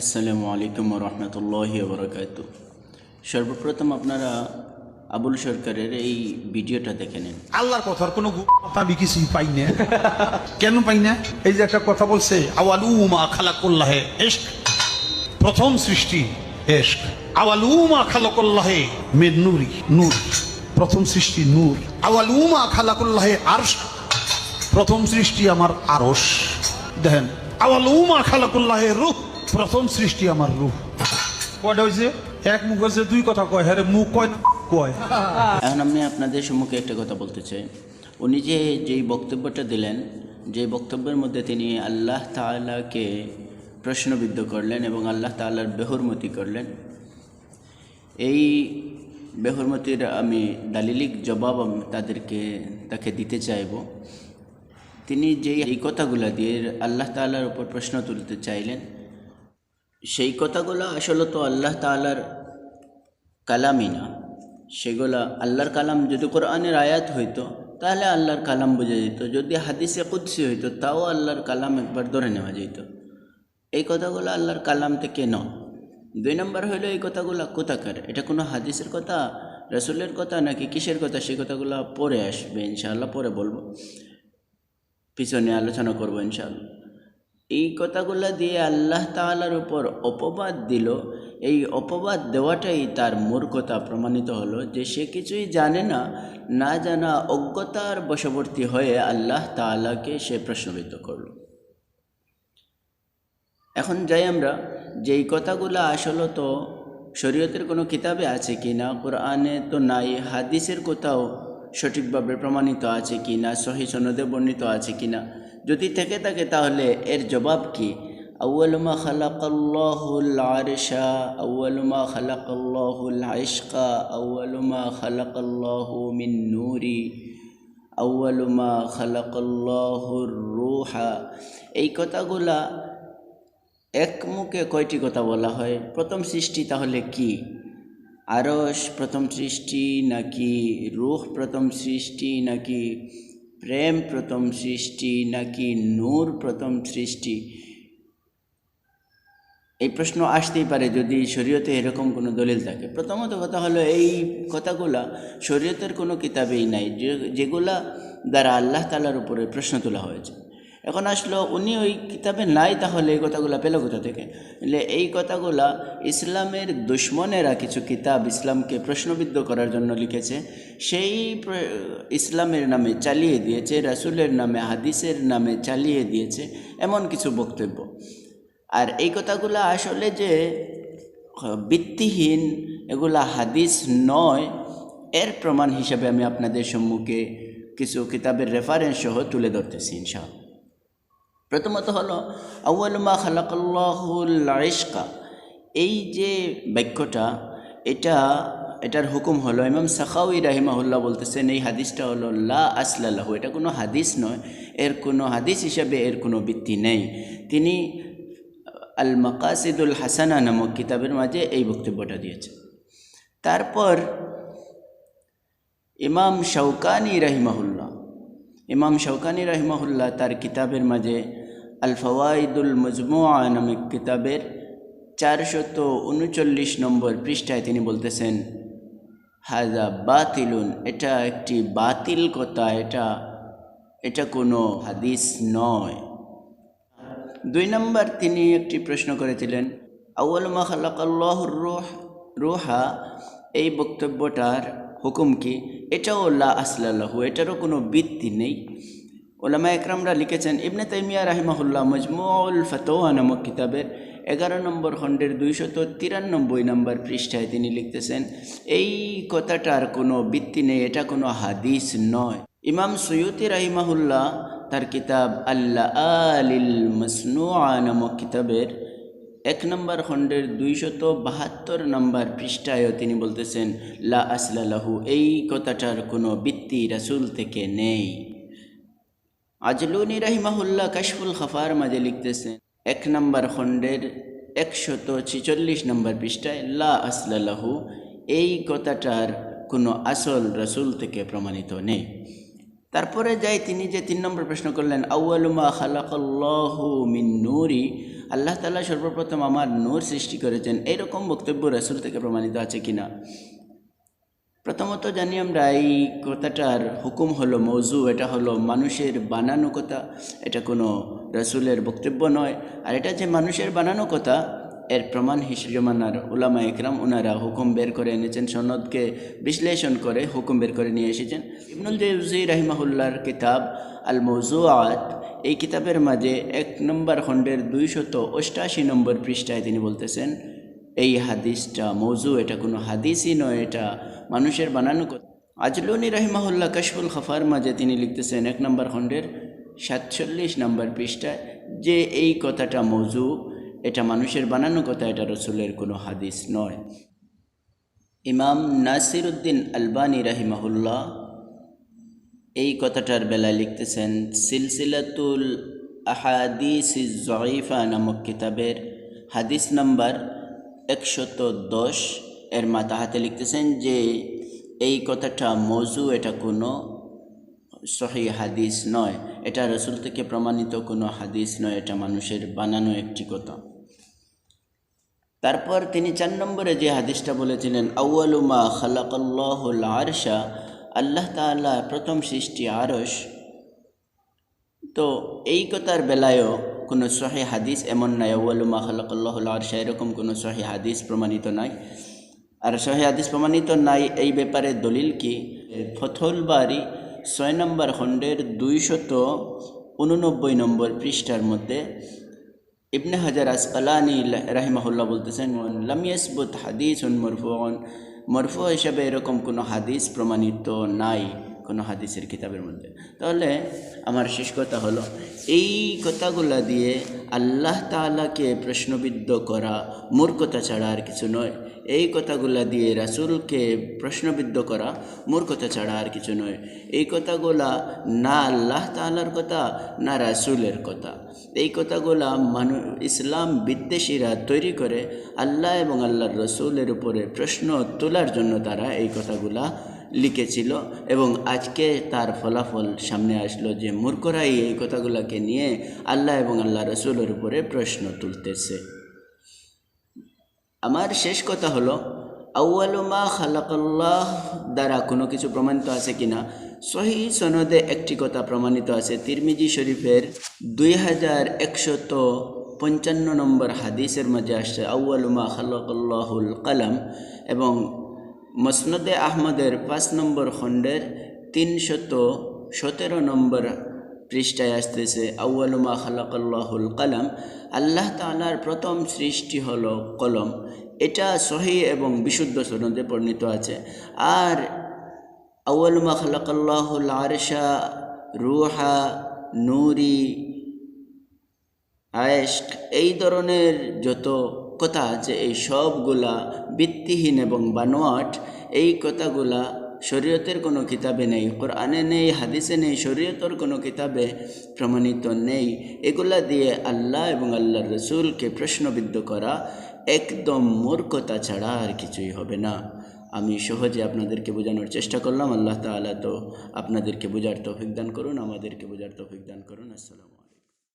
আসসালামু আলাইকুম রহমতুল্লাহ বরকাত সর্বপ্রথম আপনারা আবুল সরকারের এই ভিডিওটা দেখে নেন। আল্লাহর কথার কোনো আমি কিছুই পাই না। কেন পাই না? এই যে একটা কথা বলছে, আওয়ালুমা খালাকুল্লাহে এশক প্রথম সৃষ্টি এশক আওয়ালুমা খালাকুল্লাহে মেদ নুরি, নূর। প্রথম সৃষ্টি নূর। আওয়ালুমা খালাকুল্লাহে আরশ। প্রথম সৃষ্টি আমার আরশ। দেখেন, আওয়ালুমা খালাকুল্লাহে রূহ। প্রথম সৃষ্টি আমার রূপ। কয়টা হয়েছে এক মুখ হয়েছে দুই কথা কয়। হ্যাঁ মুখ কয় কয়। এখন আমি আপনাদের সম্মুখে একটা কথা বলতে চাই। উনি যে, যেই বক্তব্যটা দিলেন যে বক্তব্যের মধ্যে তিনি আল্লাহ তাআলাকে প্রশ্নবিদ্ধ করলেন এবং আল্লাহ তাআলার বেহরমতি করলেন, এই বেহরমতির আমি দালিলিক জবাব আমি তাদেরকে, তাকে দিতে চাইব। তিনি যেই, এই কথাগুলো দিয়ে আল্লাহ তাআলার উপর প্রশ্ন তুলতে চাইলেন সেই কথাগুলো আসলে তো আল্লাহ তাআলার কালামই না। সেগুলা আল্লাহর কালাম যদি কোরআনের আয়াত হইতো, তাহলে আল্লাহর কালাম বোঝা যেত। যদি হাদিসে কুদ্সি হইতো, তাও আল্লাহর কালাম একবার ধরে নেওয়া যেত। এই কথাগুলো আল্লাহর কালাম থেকে ন দুই নম্বর হইল এই কথাগুলো কোথাকার? এটা কোনো হাদিসের কথা, রসুলের কথা নাকি কিসের কথা? সেই কথাগুলো পরে আসবে, ইনশাআল্লাহ পরে বলব। পিছনে আলোচনা করব, ইনশাআল্লাহ। এই কথাগুলো দিয়ে আল্লাহ তাআলার উপর অপবাদ দিল। এই অপবাদ দেওয়াটাই তার মূর্খতা প্রমাণিত হলো যে সে কিছুই জানে না না জানা অজ্ঞতার বশবর্তী হয়ে আল্লাহ তাআলাকে সে প্রশ্নবিদ্ধ করল। এখন যাই আমরা, যেই কথাগুলো আসলে তো শরীয়তের কোনো কিতাবে আছে কি না, কোরআনে তো নাই, হাদিসের কোথাও সঠিকভাবে প্রমাণিত আছে কি না, সহি সনদে বর্ণিত আছে কি না যদি থেকে থাকে তাহলে এর জবাব কি? আউ্লমা খালাকাল্লাহুল আরশা আউ্লমা খালাকাল্লাহুল আশকা আউ্লমা খালাকাল্লাহু মিন নূরি আউ্লমা খালাকাল্লাহুর রুহা। এই কথাগুলা এক মুখে কয়টি কথা বলা হয়? প্রথম সৃষ্টি তাহলে কি? আরস প্রথম সৃষ্টি নাকি রুহ প্রথম সৃষ্টি নাকি প্রেম প্রথম সৃষ্টি নাকি নূর প্রথম সৃষ্টি? এই প্রশ্ন আসতেই পারে যদি শরীয়তে এরকম কোনো দলিল থাকে। প্রথমত কথা হলো এই কথাগুলা শরীয়তের কোনো কিতাবেই নাই যেগুলা দ্বারা আল্লাহ তালার উপরে প্রশ্ন তোলা হয়েছে। এখন আসলো, উনি ওই কিতাবে নাই তাহলে এই কথাগুলো পেল কোথা থেকে? এই কথাগুলা ইসলামের দুশ্মনেরা কিছু কিতাব ইসলামকে প্রশ্নবিদ্ধ করার জন্য লিখেছে। সেই ইসলামের নামে চালিয়ে দিয়েছে, রাসূলের নামে, হাদিসের নামে চালিয়ে দিয়েছে, এমন কিছু বক্তব্য। আর এই কথাগুলো আসলে যে ভিত্তিহীন, এগুলা হাদিস নয়, এর প্রমাণ হিসাবে আমি আপনাদের সম্মুখে কিছু কিতাবের রেফারেন্স সহ তুলে ধরতেছি, ইনশাআল্লাহ। প্রথমত হলো আউ্লমা খালাকাল্লাহুল ইশকা। এই যে বাক্যটা, এটা, এটার হুকুম হলো, ইমাম সাখাউই রাহিমাহুল্লাহ বলতেছেন, এই হাদিসটা হলো, লা আসলাল্লাহু এটা কোনো হাদিস নয়, এর কোনো হাদিস হিসাবে এর কোনো ভিত্তি নেই। তিনি আল মাকাসিদুল হাসানা নামক কিতাবের মাঝে এই বক্তব্যটা দিয়েছেন। তারপর ইমাম শৌকানি রহিমাহুল্লাহ ইমাম শৌকানি রহিমাহুল্লাহ তার কিতাবের মাঝে আল ফওয়াইদুল মজমুয়া নামক কিতাবের চারশত উনচল্লিশ নম্বর পৃষ্ঠায় তিনি বলতেছেন হাজা বাতিলুন, এটা একটি বাতিল কথা, এটা এটা কোনো হাদিস নয়। দুই নম্বর তিনি একটি প্রশ্ন করেছিলেন আউ্লমা খালাকাল্লাহুর রুহ, রুহা? এই বক্তব্যটার হুকুম কি? এটাও লা আসলাল্লাহু এটারও কোনো বৃত্তি নেই। ওলামা একরামরা লিখেছেন, ইবনে তাইমিয়া রাহিমাহুল্লাহ মজমুল ফতোয়া নামক কিতাবের এগারো নম্বর খণ্ডের দুইশত তিরানব্বই নম্বর পৃষ্ঠায় তিনি লিখতেছেন, এই কথাটার কোনো ভিত্তি নেই, এটা কোনো হাদিস নয়। ইমাম সৈয়দি রাহিমাহুল্লাহ তার কিতাব আল্লাহ আলিল মসনুয়া নামক কিতাবের এক নম্বর খণ্ডের দুইশত বাহাত্তর নম্বর পৃষ্ঠায়ও তিনি বলতেছেন, লা আসলাল্লাহু এই কথাটার কোনো ভিত্তি রাসূল থেকে নেই। আজলুনি রাহিমাহুল্লাহ কাশফুল খাফার মাঝে লিখতেছেন, এক নম্বর খণ্ডের একশত ছিচল্লিশ নম্বর পৃষ্ঠায়, লা আসলাল্লাহু এই কথাটার কোনো আসল রসুল থেকে প্রমাণিত নেই। তারপরে যাই তিনি যে তিন নম্বর প্রশ্ন করলেন আউ্লমা খালাকাল্লাহু মিন নূরি? আল্লাহ তাআলা সর্বপ্রথম আমার নূর সৃষ্টি করেছেন। এরকম বক্তব্য রসুল থেকে প্রমাণিত আছে কিনা? প্রথমত জানি আমরা এই কথাটার হুকুম হলো মৌজু, এটা হলো মানুষের বানানো কথা। এটা কোনো রসুলের বক্তব্য নয়। আর এটা যে মানুষের বানানো কথা এর প্রমাণ হিসেবে জমানার উলামা একরাম ওনারা হুকুম বের করে এনেছেন, সনদকে বিশ্লেষণ করে হুকুম বের করে নিয়ে এসেছেন। ইবনুল জেউজি রাহিমাহুল্লার কিতাব আল মৌজুআত এই কিতাবের মাঝে এক নম্বর খণ্ডের দুইশত অষ্টাশি নম্বর পৃষ্ঠায় তিনি বলতেছেন, এই হাদিসটা মৌজু, এটা কোনো হাদিসই নয়, এটা মানুষের বানানো কথা। আজলুনি রহিমাহুল্লাহ কাশফুল খফার মাঝে তিনি লিখতেছেন এক নম্বর খণ্ডের সাতচল্লিশ নম্বর পৃষ্ঠায়, যে এই কথাটা মৌজু এটা মানুষের বানানো কথা, এটা রসুলের কোনো হাদিস নয়। ইমাম নাসির উদ্দিন আলবানী রাহিমাহুল্লাহ এই কথাটার বেলায় লিখতেছেন, সিলসিলাতুল আহাদিস জয়ফা নামক কিতাবের হাদিস নাম্বার একশত দশ, এর মাথা হাতে লিখতেছেন যে, এই কথাটা মৌজু, এটা কোনো সহি হাদিস নয়। এটা রসুল থেকে প্রমাণিত কোনো হাদিস নয়, এটা মানুষের বানানো একটি কথা। তারপর তিনি চার নম্বরে যে হাদিসটা বলেছিলেন আউয়ালুমা খালাকাল্লাহুল আরশা আল্লাহ তাআলা প্রথম সৃষ্টি আরশ। তো এই কথার বেলায়ও কোনো সহি হাদিস এমন নাই আউয়ালুমা খালাকাল্লাহুল আরশা এরকম কোনো সহি হাদিস প্রমাণিত নাই। আর সহি হাদিস প্রমাণিত নাই এই ব্যাপারে দলিল কি? ফথল বাড়ি ছয় নম্বর খণ্ডের দুইশত উননব্বই নম্বর পৃষ্ঠার মধ্যে ইবনে হাজার আসকালানি রাহিমাহুল্লাহ বলতেছেন লামিয়াসবুত হাদিস মরফুন মরফু হিসাবে এরকম কোনো হাদিস প্রমাণিত নাই। কোনো হাদিসের কিতাবের মধ্যে। তাহলে আমার শেষ কথা হলো, এই কথাগুলা দিয়ে আল্লাহ তাআলাকে প্রশ্নবিদ্ধ করা মূর্খতা ছাড়া আর কিছু নয়। এই কথাগুলা দিয়ে রাসূলকে প্রশ্নবিদ্ধ করা মূর্খতা ছাড়া আর কিছু নয়। এই কথাগুলা না আল্লাহ তাআলার কথা, না রাসূলের কথা। এই কথাগুলা মানু, ইসলাম বিদ্বেষীরা তৈরি করে আল্লাহ এবং আল্লাহর রসুলের উপরে প্রশ্ন তোলার জন্য তারা এই কথাগুলা লিখেছিল এবং আজকে তার ফলাফল সামনে আসলো যে মূর্খরাই এই কথাগুলোকে নিয়ে আল্লাহ এবং আল্লাহ রসুলের উপরে প্রশ্ন তুলতেছে। আমার শেষ কথা হলো আউয়ালুমা খালাকাল্লাহ দ্বারা কোনো কিছু প্রমাণিত আছে কিনা? সহি সনদে একটি কথা প্রমাণিত আছে, তিরমিজি শরীফের দুই হাজার একশত পঞ্চান্ন নম্বর হাদিসের মাঝে আসছে আউয়ালুমা খালাকাল্লাহুল কালাম এবং মসনদে আহমদের পাঁচ নম্বর খণ্ডের তিনশত সতেরো নম্বর পৃষ্ঠায় আসতেছে আউয়ালুমা খালাকাল্লাহুল কালাম। আল্লাহ তাআলার প্রথম সৃষ্টি হলো কলম। এটা সহি এবং বিশুদ্ধ সনদে পরিণত আছে। আর আউয়ালুমা খালাকাল্লাহুল আরশা রুহা নুরি আয়েস্ক এই ধরনের যত কথা আছে এই সবগুলা ভিত্তিহীন এবং বানোয়াট, এই কথাগুলা শরীয়তের কোনো কিতাবে নেই, কোরআনে নেই, হাদিসে নেই, শরীয়তর কোনো কিতাবে প্রমাণিত নেই। এগুলা দিয়ে আল্লাহ এবং আল্লাহর রসুলকে প্রশ্নবিদ্ধ করা একদম মূর্খতা ছাড়া আর কিছুই হবে না। আমি সহজে আপনাদেরকে বোঝানোর চেষ্টা করলাম। আল্লাহ তাআলা তো আপনাদেরকে বোঝার তৌফিক দান করুন, আমাদেরকে বোঝার তৌফিক দান করুন। আসসালামু